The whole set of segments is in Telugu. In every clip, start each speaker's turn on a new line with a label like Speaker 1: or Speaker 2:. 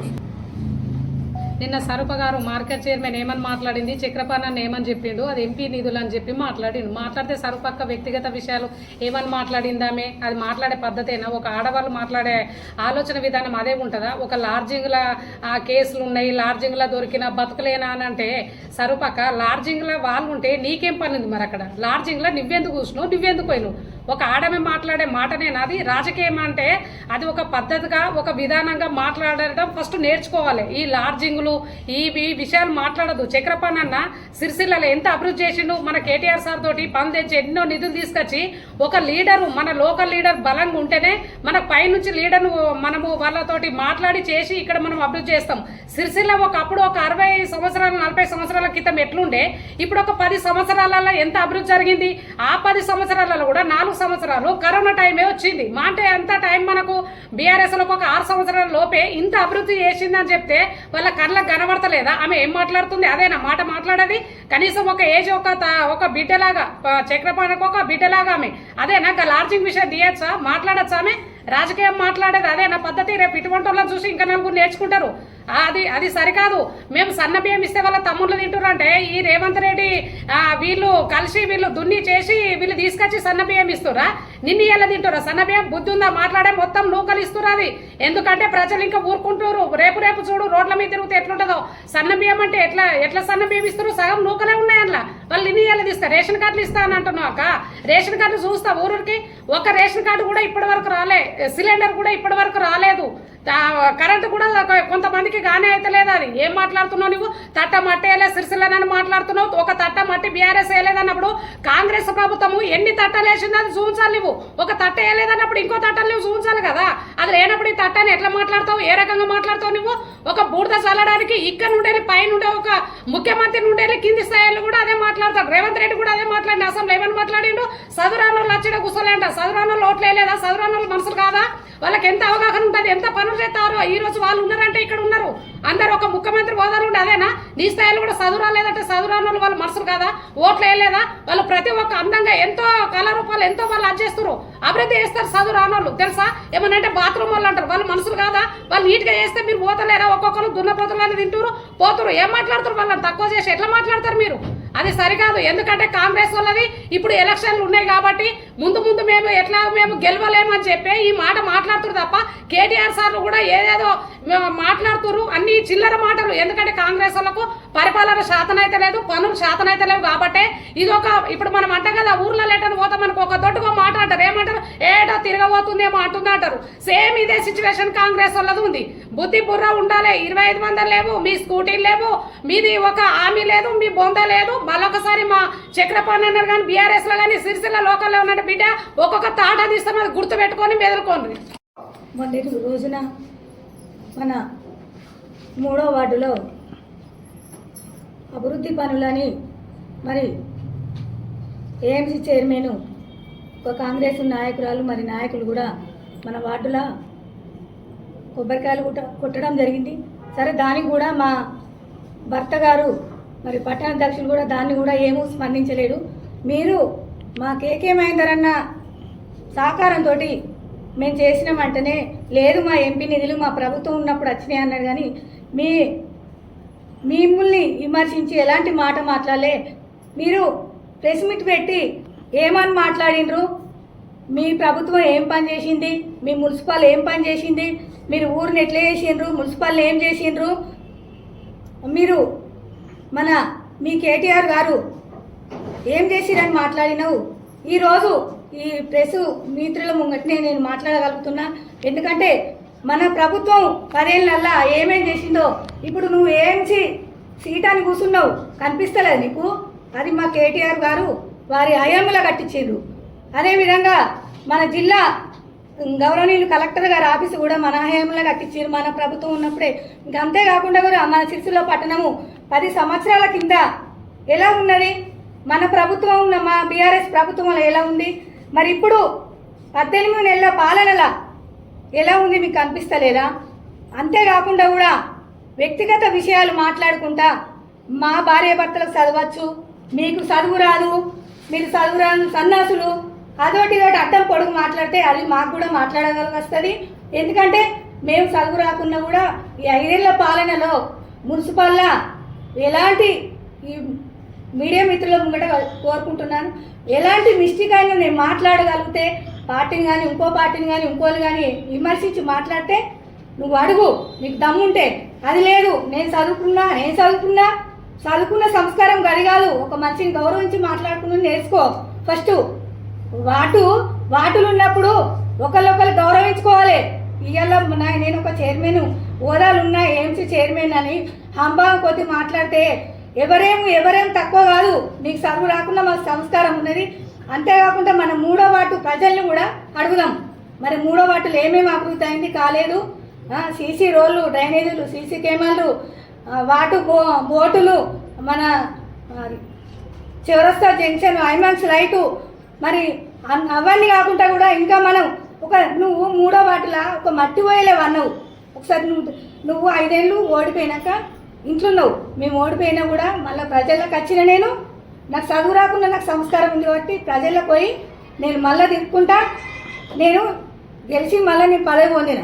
Speaker 1: পাশে నిన్న సరూప గారు మార్కెట్ చైర్మన్ ఏమని మాట్లాడింది? చక్రపాణన్ ఏమని చెప్పిండు? అది ఎంపీ నిధులు అని చెప్పి మాట్లాడిండు. మాట్లాడితే సరుపక్క వ్యక్తిగత విషయాలు ఏమని మాట్లాడిందామే? అది మాట్లాడే పద్ధతేనా? ఒక ఆడవాళ్ళు మాట్లాడే ఆలోచన విధానం అదే ఉంటుందా? ఒక లార్జింగ్ల కేసులు ఉన్నాయి లార్జింగ్ల దొరికిన బతకలేనా అని అంటే సరుపక్క లార్జింగ్ల వాళ్ళు ఉంటే నీకేం పని ఉంది మరి అక్కడ? లార్జింగ్ల నువ్వెందుకు కూర్చున్నావు? నువ్వెందుకు పోయినావు? ఒక ఆడమే మాట్లాడే మాటనేనా అది? రాజకీయం అంటే అది ఒక పద్ధతిగా ఒక విధానంగా మాట్లాడటం ఫస్ట్ నేర్చుకోవాలి. ఈ లార్జింగ్లు ఈ ఈ విషయాలు మాట్లాడదు చక్రపాణి అన్న సిరిసిల్లలో ఎంత అభివృద్ధి చేసిండు? మన కేటీఆర్ సార్ తోటి పని తెచ్చి ఎన్నో నిధులు తీసుకొచ్చి ఒక లీడరు మన లోకల్ లీడర్ బలంగా ఉంటేనే మన పైనుంచి లీడర్ను మనము వాళ్ళతోటి మాట్లాడి చేసి ఇక్కడ మనం అభివృద్ధి చేస్తాం. సిరిసిల్ల ఒకప్పుడు ఒక అరవై సంవత్సరాల నలభై సంవత్సరాల క్రితం ఎట్లుండే? ఇప్పుడు ఒక పది సంవత్సరాలలో ఎంత అభివృద్ధి జరిగింది? ఆ పది సంవత్సరాలలో కూడా నాలుగు సంవత్సరాలు కరోనా టైమే వచ్చింది. మా అంటే అంత టైం మనకు బీఆర్ఎస్లో ఒక ఆరు సంవత్సరాల లోపే ఇంత అభివృద్ధి చేసిందని చెప్తే వాళ్ళ కూడా కనబడతలేదా? ఆమె ఏం మాట్లాడుతుంది? అదేనా? మాట మాట్లాడేది? కనీసం ఒక ఏజ్ ఒక త- ఒక బిడ్డలాగా చక్రపాణకు ఒక బిడ్డలాగా ఆమె. అదేనా? గా లార్జింగ్ విషయం తీయచ్చా? మాట్లాడచ్చా ఆమె? రాజకీయం మాట్లాడేది అదే నా పద్ధతి? రేపు ఇటువంటి వాళ్ళని చూసి ఇంకా నలుగురు నేర్చుకుంటారు. అది అది సరికాదు. మేము సన్నబియ్యం ఇస్తే వాళ్ళ తమ్ముళ్ళు తింటారు అంటే ఈ రేవంత్ రెడ్డి వీళ్ళు కలిసి వీళ్ళు దున్ని చేసి వీళ్ళు తీసుకొచ్చి సన్నబియ్యం ఇస్తురా నిన్ను ఎలా తింటారా సన్నబియ్యం బుద్ధి ఉందా? మాట్లాడే మొత్తం నూకలు ఇస్తురా అది. ఎందుకంటే ప్రజలు ఇంకా ఊరుకుంటారు రేపు రేపు చూడు రోడ్ల మీద తిరిగితే ఎట్లుంటుందో. సన్నబియ్యం అంటే ఎట్లా ఎట్లా సన్నబియ్యం ఇస్తారు సగం నూకలే ఉన్నాయి అందులో. వాళ్ళు నిన్ను ఎలా తీస్తారు రేషన్ కార్డులు ఇస్తా అని అంటున్నావు అక్క. రేషన్ కార్డు చూస్తా ఊరికి ఒక రేషన్ కార్డు కూడా ఇప్పటి వరకు రాలే. సిలిండర్ కూడా ఇప్పటి వరకు రాలేదు. కరెంటు కూడా కొంతమందికి గానే అయితే లేదు అది ఏం మాట్లాడుతున్నావు నువ్వు? తట్ట మట్టి వేయలే సిరిసిల్లనని మాట్లాడుతున్నావు. ఒక తట్ట మట్టి బీఆర్ఎస్ వేయలేదన్నప్పుడు కాంగ్రెస్ ప్రభుత్వము ఎన్ని తట్టలు వేసింది అది చూపించాలి నువ్వు? ఒక తట్ట వేయలేదన్నప్పుడు ఇంకో తట్టలు నువ్వు చూపించాలి కదా? అది లేనప్పుడు ఈ తట్టని ఎట్లా మాట్లాడతావు? ఏ రకంగా మాట్లాడతావు నువ్వు? ఒక బూడిద చల్లడానికి ఇక్కడ నుండి పై నుండి ఒక ముఖ్యమంత్రి నుండి కింది స్థాయిలో కూడా అదే మాట్లాడతాడు. రేవంత్ రెడ్డి కూడా అదే మాట్లాడి అసలు ఏమని మాట్లాడిండు? చదురాను లచ్చడ కూర్చోలేంట చదురాను వాళ్ళు ఓట్లు మనసులు కాదా? వాళ్ళకి ఎంత అవగాహన ఉంటుంది? ఎంత పని పనులు చేస్తారు ఈ రోజు వాళ్ళు ఉన్నారంటే ఇక్కడ ఉన్నారు. అందరు ఒక ముఖ్యమంత్రి హోదాలు ఉండే అదేనా? నీ స్థాయిలో కూడా చదువు రాలేదంటే చదువురాని వాళ్ళు వాళ్ళు మనసులు కాదా? ఓట్లు వేయలేదా? వాళ్ళు ప్రతి ఒక్క అందంగా ఎంతో కళారూపాలు ఎంతో వాళ్ళు అర్చేస్తారు అభివృద్ధి చేస్తారు చదువు రాని వాళ్ళు. తెలుసా? అంటే బాత్రూమ్ వాళ్ళు అంటారు. వాళ్ళు మనసులు కాదా? వాళ్ళు నీట్గా చేస్తే మీరు పోతలేరా? ఒక్కొక్కరు దున్నపోతులు తింటారు పోతురు ఏం మాట్లాడతారు వాళ్ళని? తక్కువ చేసి ఎట్లా మాట్లాడతారు మీరు? అది సరికాదు. ఎందుకంటే కాంగ్రెస్ వాళ్ళది ఇప్పుడు ఎలక్షన్లు ఉన్నాయి కాబట్టి ముందు ముందు మేము ఎట్లా మేము గెలవలేమని చెప్పి ఈ మాట మాట్లాడుతున్నారు తప్ప కేటీఆర్ సార్లు కూడా ఏదేదో మాట్లాడుతున్నారు అన్ని చిల్లర మాటలు. ఎందుకంటే కాంగ్రెస్ వాళ్ళకు పరిపాలన శాతం అయితే లేదు పనులు శాతం అయితే లేవు కాబట్టి ఇది ఒక ఇప్పుడు మనం అంటాం కదా ఊర్లో లేటని పోతాం మనకు ఒక దొడ్డుగా మాట అంటారు ఏమంటారు? ఏటో తిరగబోతుందేమో అంటుంది అంటారు సేమ్ ఇదే సిచ్యువేషన్ కాంగ్రెస్ వాళ్ళది ఉంది. బుద్ధి బుర్ర ఉండాలి ఇరవై ఐదు మంది లేవు మీ స్కూటీలు లేవు మీది ఒక హామీ లేదు మీ బొంద లేదు. మళ్ళొకసారి మా చక్రపాణి అన్నారు కానీ బీఆర్ఎస్లో కానీ సిరిసిల్ల లోకల్లో ఉన్నట్టు బిడ్డ ఒక్కొక్క తాట తీస్తాం అది గుర్తు పెట్టుకొని మెదలుకోండి
Speaker 2: మొన్నటి రోజున మన మూడో వార్డులో అభివృద్ధి పనులని మరి ఏఎంసీ చైర్మన్ ఒక కాంగ్రెస్ నాయకురాలు మరి నాయకులు కూడా మన వార్డుల కొబ్బరికాయలు కుట్ట కుట్టడం జరిగింది. సరే దానికి కూడా మా భర్త గారు మరి పట్టణాధ్యక్షులు కూడా దాన్ని కూడా ఏమూ స్పందించలేడు మీరు మా కేకే మహేందర్ అన్న సహకారంతో మేము చేసిన వెంటనే లేదు మా ఎంపీ నిధులు మా ప్రభుత్వం ఉన్నప్పుడు వచ్చినాయి అన్నాడు కానీ మీ మిమ్మల్ని విమర్శించి ఎలాంటి మాట మాట్లాడలే. మీరు ప్రెస్ మీట్ పెట్టి ఏమని మాట్లాడినరు? మీ ప్రభుత్వం ఏం పని చేసింది? మీ మున్సిపల్ ఏం పని చేసింది? మీరు ఊరిని ఎట్లా చేసిండ్రు? మున్సిపల్ ఏం చేసిండ్రు? మీరు మన మీ కేటీఆర్ గారు ఏం చేసిరని మాట్లాడినావు? ఈరోజు ఈ ప్రెస్ మిత్రుల ముంగటనే నేను మాట్లాడగలుగుతున్నా. ఎందుకంటే మన ప్రభుత్వం పదేళ్ళల్లా ఏమేం చేసిందో ఇప్పుడు నువ్వు ఏంచి సీటాన్ని కూర్చున్నావు కనిపిస్తలేదు నీకు? అది మా కేటీఆర్ గారు వారి హయాంలో కట్టించిండ్రు. అదేవిధంగా మన జిల్లా గౌరవనీయులు కలెక్టర్ గారి ఆఫీసు కూడా మన హయాంలో కట్టించారు మన ప్రభుత్వం ఉన్నప్పుడే. ఇంకా అంతేకాకుండా కూడా మన సిరిసిల్ల పట్టణము పది సంవత్సరాల కింద ఎలా ఉన్నది? మన ప్రభుత్వం ఉన్న మా బీఆర్ఎస్ ప్రభుత్వంలో ఎలా ఉంది? మరి ఇప్పుడు పద్దెనిమిది నెలల పాలనలా ఎలా ఉంది మీకు అనిపిస్తలేదా? అంతేకాకుండా కూడా వ్యక్తిగత విషయాలు మాట్లాడుకుంటా మా భార్య భర్తలకు చదవచ్చు మీకు చదువు రాదు మీరు చదువు రాను సన్నాసులు అదొకటి ఇదొకటి అడ్డం పొడుగు మాట్లాడితే అది మాకు కూడా మాట్లాడగలిగి వస్తుంది. ఎందుకంటే మేము చదువు రాకున్నా కూడా ఈ ఐదేళ్ళ పాలనలో మున్సిపల్లా ఎలాంటి ఈ మీడియా మిత్రుల ముంగట కోరుకుంటున్నాను. ఎలాంటి మిస్టేక్ అయినా నేను మాట్లాడగలిగితే పార్టీని కానీ ఇంకో పార్టీని కానీ ఇంకోళ్ళు కానీ విమర్శించి మాట్లాడితే నువ్వు అడుగు నీకు దమ్ముంటే అది లేదు నేను చదువుకున్నా నేను చదువుకున్నా చదువుకున్న సంస్కారం గడిగాలు ఒక మనిషిని గౌరవించి మాట్లాడుకుని నేర్చుకో. ఫస్ట్ వాటు వాటులు ఉన్నప్పుడు ఒకళ్ళొకరు గౌరవించుకోవాలి ఇవాళ నేను ఒక చైర్మన్ హోదాలు ఉన్నా ఏమ్స్ చైర్మన్ అని హంబాం కొద్ది మాట్లాడితే ఎవరేం ఎవరేం తక్కువ కాదు. నీకు చదువు రాకుండా మాకు సంస్కారం ఉన్నది. అంతేకాకుండా మన మూడో వాటు ప్రజల్ని కూడా అడుగుదాం. మరి మూడో వాటిలో ఏమేమి అభివృద్ధి అయింది కాలేదు. సీసీ రోడ్లు డ్రైనేజీలు సీసీ కెమెరాలు వాటు బో బోటులు మన చివరస్తా జంక్షన్ ఐమాన్స్ లైటు మరి అవన్నీ కాకుండా కూడా ఇంకా మనం ఒక నువ్వు మూడో వాటిలా ఒక మట్టి పోయలేవు అన్నావు. ఒకసారి నువ్వు నువ్వు ఐదేళ్ళు ఓడిపోయినాక ఇంట్లో ఉన్నావు మేము ఓడిపోయినా కూడా మళ్ళీ ప్రజలకు వచ్చిన నేను. నాకు చదువు రాకుండా నాకు సంస్కారం ఉంది కాబట్టి ప్రజల్లో పోయి నేను మళ్ళీ తిప్పుకుంటా. నేను గెలిచి మళ్ళీ నేను పదవి పొందిన.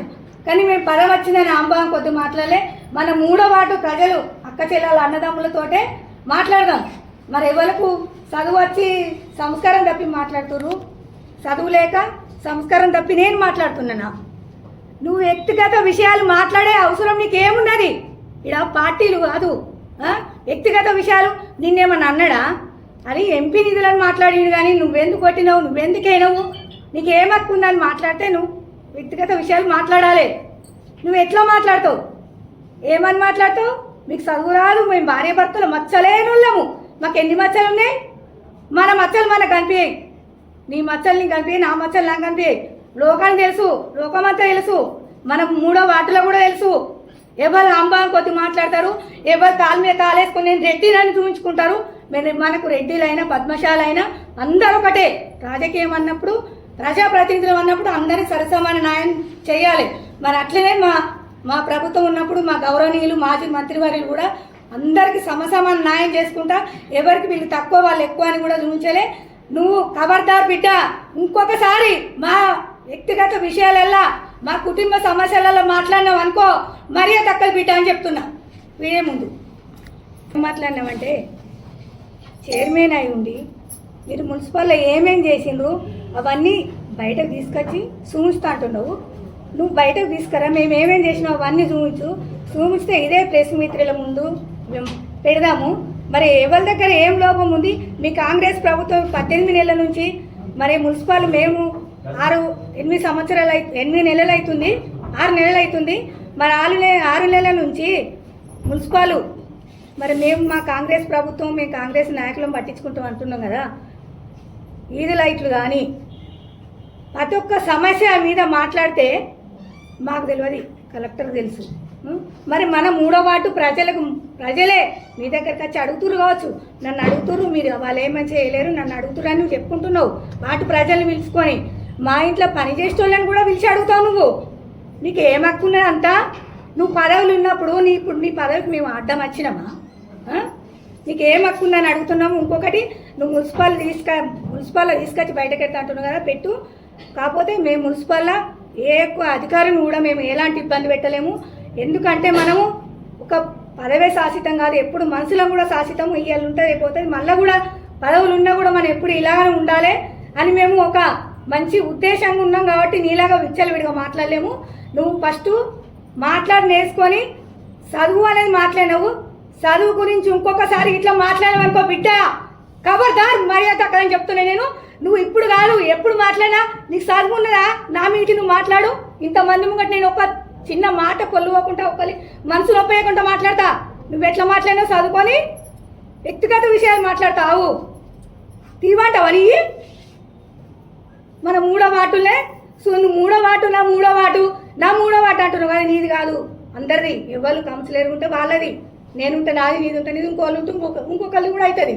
Speaker 2: కానీ మేము పదవి వచ్చిందని అంబాం కొద్ది మాట్లాడలే. మన మూడో వాటు ప్రజలు అక్క చెల్లెల అన్నదమ్ములతోటే మాట్లాడదాం. మరి ఎవరకు చదువు వచ్చి సంస్కారం తప్పి మాట్లాడుతుర్రు? చదువు లేక సంస్కారం తప్పి నేను మాట్లాడుతున్నానా? నువ్వు వ్యక్తిగత విషయాలు మాట్లాడే అవసరం నీకేమున్నది? ఇక్కడ పార్టీలు కాదు వ్యక్తిగత విషయాలు నిన్నేమన్నా అన్నాడా? అని ఎంపీ నిధులను మాట్లాడిండు కానీ నువ్వెందుకు కొట్టినావు? నువ్వెందుకైనావు? నీకు ఏం హక్కు ఉందని మాట్లాడితే నువ్వు వ్యక్తిగత విషయాలు మాట్లాడాలి. నువ్వు ఎట్లా మాట్లాడతావు? ఏమని మాట్లాడతావు? మీకు చదువు రాదు మేము భార్య భర్తలు మచ్చలేనుళ్ళము. మాకు ఎన్ని మచ్చలు ఉన్నాయి మన మచ్చలు మనకు కనిపించాయి నీ మచ్చలు నీకు కనిపించాయి నా మచ్చలు నాకు కనిపించాయి లోకానికి తెలుసు లోకమంతా తెలుసు. మనం మూడో వాటిలో కూడా తెలుసు. ఎవరు అంబాం కొద్ది మాట్లాడతారు? ఎవరు కాలు మీద కాలేసుకుని నేను రెడ్డిలని చూపించుకుంటారు? మన- మనకు రెడ్డిలైనా పద్మశాలైనా అందరూ ఒకటే. రాజకీయం అన్నప్పుడు ప్రజాప్రతినిధులు అన్నప్పుడు అందరినీ సరసమాన న్యాయం చేయాలి. మరి అట్లనే మా మా ప్రభుత్వం ఉన్నప్పుడు మా గౌరవనీయులు మాజీ మంత్రివర్యులు కూడా అందరికీ సమసమాన న్యాయం చేసుకుంటా ఎవరికి వీళ్ళు తక్కువ వాళ్ళు ఎక్కువ అని కూడా చూపించలే. నువ్వు ఖబర్దార్ బిడ్డ. ఇంకొకసారి మా వ్యక్తిగత విషయాలల్లా మా కుటుంబ సమస్యలలో మాట్లాడినావు అనుకో మరీ తక్కువ బిడ్డ అని చెప్తున్నా. వీడే ముందు. మాట్లాడినామంటే చైర్మన్ అయి ఉండి మీరు మున్సిపల్లో ఏమేం చేసిండ్రు అవన్నీ బయటకు తీసుకొచ్చి చూపిస్తా అంటున్నావు. నువ్వు బయటకు తీసుకురా మేము ఏమేం చేసినావు అవన్నీ చూపించు. చూపిస్తే ఇదే ప్రెస్ మిత్రుల ముందు మేము పెడదాము. మరి ఎవరి దగ్గర ఏం లోపం ఉంది? మీ కాంగ్రెస్ ప్రభుత్వం పద్దెనిమిది నెలల నుంచి మరి మున్సిపల్ మేము ఆరు ఎనిమిది సంవత్సరాలు అయి ఎనిమిది నెలలు అవుతుంది ఆరు నెలలు అవుతుంది మరి ఆరు నెల ఆరు నెలల నుంచి మున్సిపాలు మరి మేము మా కాంగ్రెస్ ప్రభుత్వం మేము కాంగ్రెస్ నాయకులను పట్టించుకుంటాం అంటున్నాం కదా. ఈది లైట్లు కానీ ప్రతి ఒక్క సమస్య మీద మాట్లాడితే మాకు తెలియదు కలెక్టర్ తెలుసు. మరి మన మూడో వాటు ప్రజలకు ప్రజలే మీ దగ్గరికి వచ్చి అడుగుతురు కావచ్చు. నన్ను అడుగుతురు మీరు వాళ్ళు ఏమని చేయలేరు నన్ను అడుగుతురు అని నువ్వు చెప్పుకుంటున్నావు. వాటి ప్రజల్ని పిలుచుకొని మా ఇంట్లో పని చేసేటోళ్ళని కూడా పిలిచి అడుగుతావు నువ్వు? నీకు ఏం అంతా నువ్వు పదవులు ఉన్నప్పుడు నీ ఇప్పుడు నీ పదవికి మేము అడ్డం వచ్చినామా? నీకు ఏం హక్కు అడుగుతున్నాము ఇంకొకటి నువ్వు మున్సిపల్ తీసుక మున్సిపల్లో తీసుకొచ్చి బయటకు ఎత్తా అంటున్నావు కదా పెట్టు. కాకపోతే మేము మున్సిపల్లో ఏ ఎక్కువ అధికారులు కూడా మేము ఎలాంటి ఇబ్బంది పెట్టలేము. ఎందుకంటే మనము ఒక పదవే శాసితం కాదు. ఎప్పుడు మనసులో కూడా శాసితం ఇవాళ ఉంటుంది అయిపోతుంది. మళ్ళీ కూడా పదవులు ఉన్నా కూడా మనం ఎప్పుడు ఇలాగనే ఉండాలి అని మేము ఒక మంచి ఉద్దేశంగా ఉన్నాం కాబట్టి నీలాగా విచ్చలవిడిగా మాట్లాడలేము. నువ్వు ఫస్ట్ మాట్లాడి నేర్చుకొని చదువు అనేది మాట్లాడినావు. చదువు గురించి ఇంకొకసారి ఇట్లా మాట్లాడమనుకో బిడ్డ. కబర్దార్ మర్యాద అక్కడని చెప్తున్నా నేను. నువ్వు ఇప్పుడు కాదు ఎప్పుడు మాట్లాడినా నీకు చదువు ఉన్నదా? నా మీటి నువ్వు మాట్లాడు. ఇంతమంది ముంగట నేను ఒక చిన్న మాట కొల్లువకుండా ఒకరి మనసు నొప్పేయకుండా మాట్లాడతా. నువ్వు ఎట్లా మాట్లాడినా చదువుకొని వ్యక్తిగత విషయాలు మాట్లాడతావు. తీవంటావా మన మూడో వాటులే సో నువ్వు మూడో వాటు నా మూడో వాటు నా మూడో వాటు అంటున్నావు కానీ నీది కాదు. అందరిది. ఎవరు కౌన్సిలర్ ఉంటే వాళ్ళది. నేనుంటే నాది నీది ఉంటే నీది ఇంకోళ్ళు ఉంటే ఇంకొక ఇంకొకళ్ళు కూడా అవుతుంది